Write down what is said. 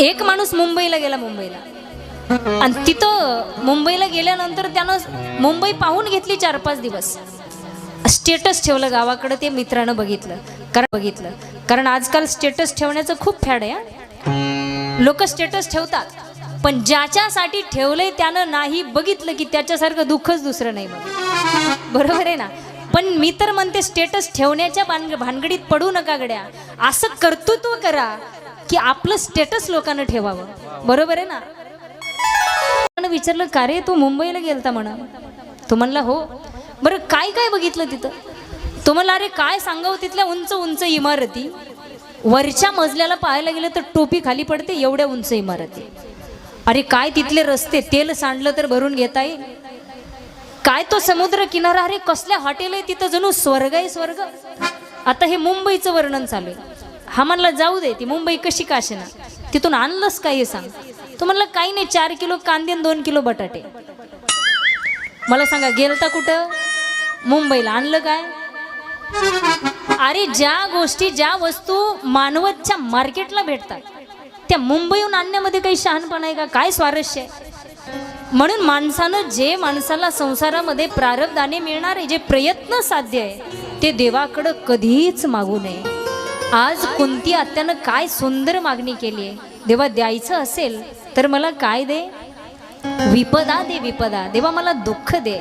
एक माणूस मुंबईला गेला मुंबईला. आणि तिथं मुंबईला गेल्यानंतर त्यानं मुंबई पाहून घेतली चार पाच दिवस. स्टेटस ठेवलं गावाकडं ते मित्रानं बघितलं. कारण बघितलं. कारण आजकाल स्टेटस ठेवण्याचं खूप फॅड आहे लोक स्टेटस ठेवतात. पण ज्याच्यासाठी ठेवलंय त्यानं नाही बघितलं की त्याच्यासारखं दुःखच दुसरं नाही बघ बरोबर आहे ना? पण मी तर म्हणते स्टेटस ठेवण्याच्या भानग भानगडीत पडू नका गड्या. असं कर्तृत्व करा. की आपलं स्टेटस लोकांना ठेवावं. बरोबर आहे ना? विचारलं का रे तू मुंबईला गेलता म्हणा. तो म्हणला हो. बरं काय काय बघितलं तिथं? तो म्हणला अरे काय सांगावं तिथल्या उंच उंच इमारती? वरच्या मजल्याला पाहायला गेलं तर टोपी खाली पडते एवढ्या उंच इमारती. अरे काय तिथले रस्ते? तेल सांडलं तर भरून घेता येईल. काय तो समुद्र किनारा? अरे कसल्या हॉटेल आहे तिथं जणू? स्वर्ग आहे स्वर्ग. आता हे मुंबईचं वर्णन चालू आहे. हा म्हणला जाऊ दे ती मुंबई कशी का ना तिथून आणलंस काय हे सांग? तो म्हणला काही नाही चार किलो कांदे आणि दोन किलो बटाटे. मला सांगा गेलता कुठं? मुंबईला आणलं काय? अरे ज्या गोष्टी ज्या वस्तू मानवतच्या मार्केटला भेटतात त्या मुंबईहून आणण्यामध्ये काही शहाणपणा आहे का? काय स्वारस्य आहे? म्हणून माणसानं जे माणसाला संसारामध्ये प्रारब्धाने मिळणारे जे प्रयत्न साध्य आहे ते देवाकडं कधीच मागू नये. आज कोणती आत्यानं काय सुंदर मागणी केली आहे? देवा द्यायचं असेल तर मला काय दे? विपदा दे विपदा. देवा मला दुःख दे.